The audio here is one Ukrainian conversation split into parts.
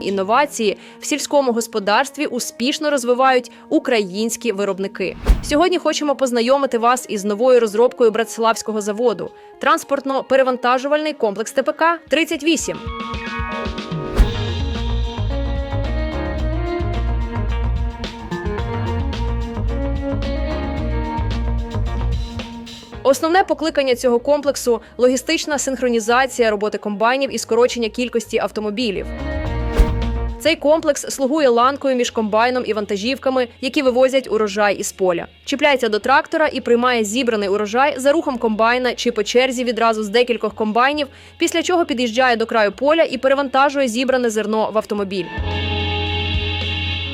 Інновації в сільському господарстві успішно розвивають українські виробники. Сьогодні хочемо познайомити вас із новою розробкою Братславського заводу транспортно-перевантажувальний комплекс ТПК 38 Основне покликання цього комплексу логістична синхронізація роботи комбайнів і скорочення кількості автомобілів. Цей комплекс слугує ланкою між комбайном і вантажівками, які вивозять урожай із поля. Чіпляється до трактора і приймає зібраний урожай за рухом комбайна чи по черзі відразу з декількох комбайнів, після чого під'їжджає до краю поля і перевантажує зібране зерно в автомобіль.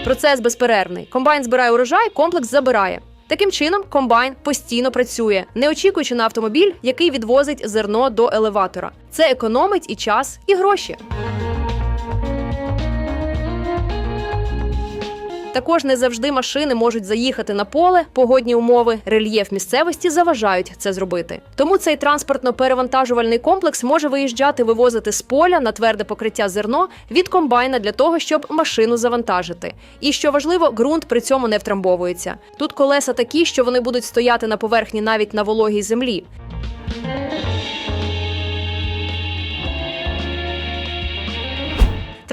Процес безперервний. Комбайн збирає урожай, комплекс забирає. Таким чином, комбайн постійно працює, не очікуючи на автомобіль, який відвозить зерно до елеватора. Це економить і час, і гроші. Також не завжди машини можуть заїхати на поле, погодні умови, рельєф місцевості заважають це зробити. Тому цей транспортно-перевантажувальний комплекс може виїжджати, вивозити з поля на тверде покриття зерно від комбайна для того, щоб машину завантажити. І що важливо, ґрунт при цьому не втрамбовується. Тут колеса такі, що вони будуть стояти на поверхні навіть на вологій землі.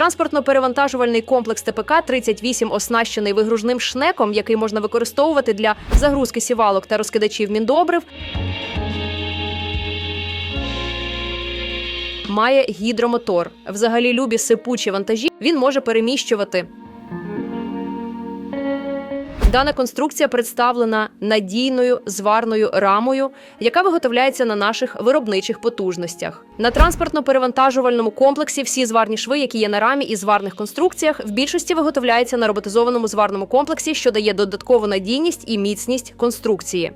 Транспортно-перевантажувальний комплекс ТПК 38 оснащений вигружним шнеком, який можна використовувати для загрузки сівалок та розкидачів міндобрив. Має гідромотор. Взагалі любі сипучі вантажі він може переміщувати. Дана конструкція представлена надійною зварною рамою, яка виготовляється на наших виробничих потужностях. На транспортно-перевантажувальному комплексі всі зварні шви, які є на рамі і зварних конструкціях, в більшості виготовляються на роботизованому зварному комплексі, що дає додаткову надійність і міцність конструкції.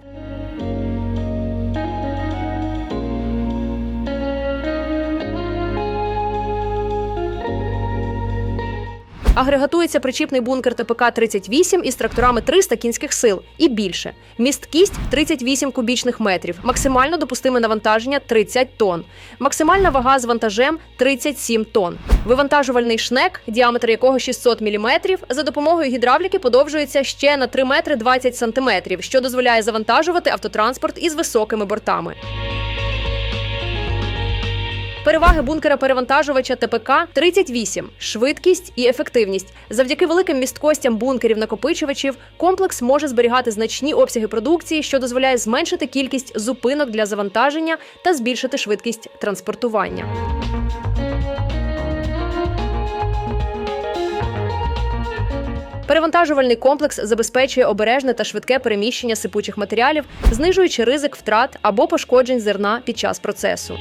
Агрегатується причіпний бункер ТПК-38 із тракторами 300 кінських сил і більше. Місткість 38 кубічних метрів. Максимально допустиме навантаження 30 тонн. Максимальна вага з вантажем 37 тонн. Вивантажувальний шнек, діаметр якого 600 мм, за допомогою гідравліки подовжується ще на 3 метри 20 сантиметрів, що дозволяє завантажувати автотранспорт із високими бортами. Переваги бункера перевантажувача ТПК 38 – швидкість і ефективність. Завдяки великим місткостям бункерів накопичувачів комплекс може зберігати значні обсяги продукції, що дозволяє зменшити кількість зупинок для завантаження та збільшити швидкість транспортування. Перевантажувальний комплекс забезпечує обережне та швидке переміщення сипучих матеріалів, знижуючи ризик втрат або пошкоджень зерна під час процесу.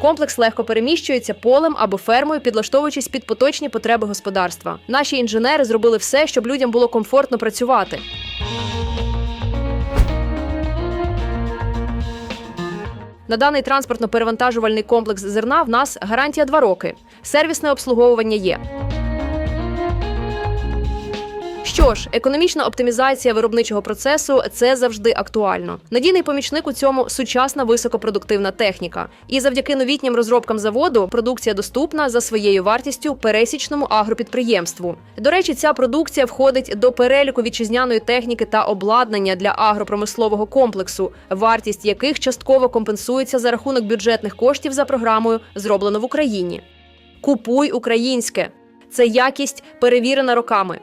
Комплекс легко переміщується полем або фермою, підлаштовуючись під поточні потреби господарства. Наші інженери зробили все, щоб людям було комфортно працювати. На даний транспортно-перевантажувальний комплекс зерна в нас гарантія 2 роки. Сервісне обслуговування є. Що ж, економічна оптимізація виробничого процесу це завжди актуально. Надійний помічник у цьому сучасна високопродуктивна техніка. І завдяки новітнім розробкам заводу продукція доступна за своєю вартістю пересічному агропідприємству. До речі, ця продукція входить до переліку вітчизняної техніки та обладнання для агропромислового комплексу, вартість яких частково компенсується за рахунок бюджетних коштів за програмою Зроблено в Україні. Купуй українське. Це якість перевірена роками.